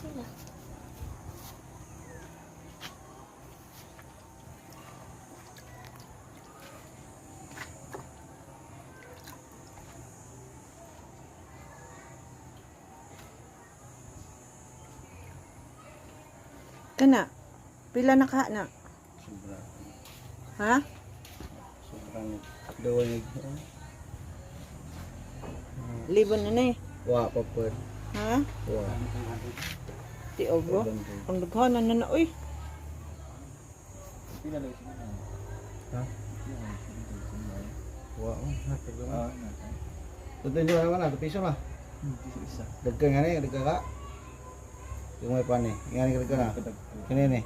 Sila. Kana. Pila na ka na? Sobra. Ha? Sobrang duwag. Libon na ni. Wa pa po. Ha? Wa. Di obo. Ang daghanan na na oy. Ha? Wa. Ah. Tutin di mana mana, piso lah. Dagka nga ni, dagka ka. Yung may pani, nga ni dagka na. Kini ni.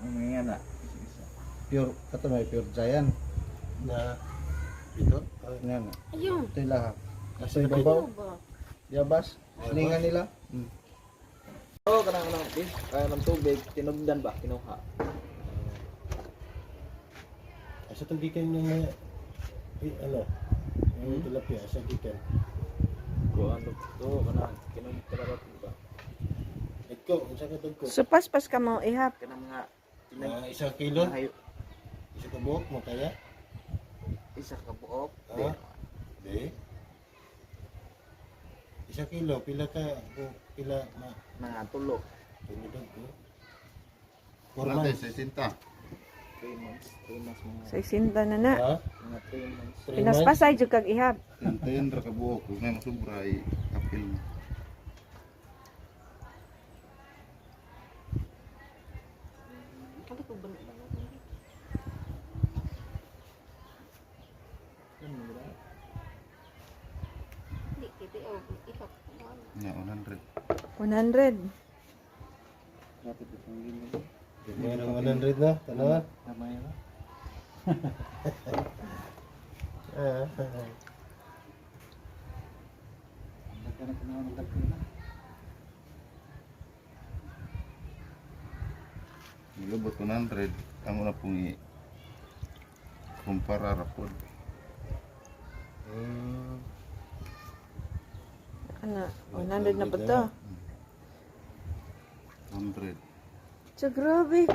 Mga na. Pure, kato may pure giant. Na ito? Nga na. Ayun. Ito yung lahat. Nasa ibabaw, ba? yabas, siningan nila. Hmm. Oo, kanang kanang fish. Kaya ng tubig, tinugdan ba? Kinuha. Asa itong gikan yung mga, eh, ano, yung tilapia, asa gikan. Ko ano to, kanang kinugdan ba? Ito, unsa ka itong ko? So paspas ka mo ihap. Kanang mga tinag Ah, isang kilo, isa ka buhok mo kaya? isa ka buok. Ah. Di. Isa kilo, pila ka, kung pila na, Mga tulog. pinidog ko. Kurang Forman. 60. 3 months. 3 months mga. Sa isinta na na. Ha? Mga 3 months. Three months? Pinaspasay jud kag ihap. Tintayin ra ka buhok kung may masubra ay kapil mo. Ano ko ba? Hindi, kita o. Ikaw. Ano? Nya 100. 100. May nang 100 na, tanawa. Namay na. Ah, Nilubot 100. Ang una pong i kumpara ra pod. Hmm. Ana, 100 na pa to. 100. So grabe.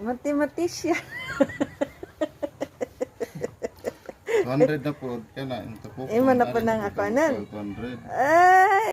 Matematisya. 200 na pod kana yung tapok. Imo na po nang ako, anan? 200. Ay!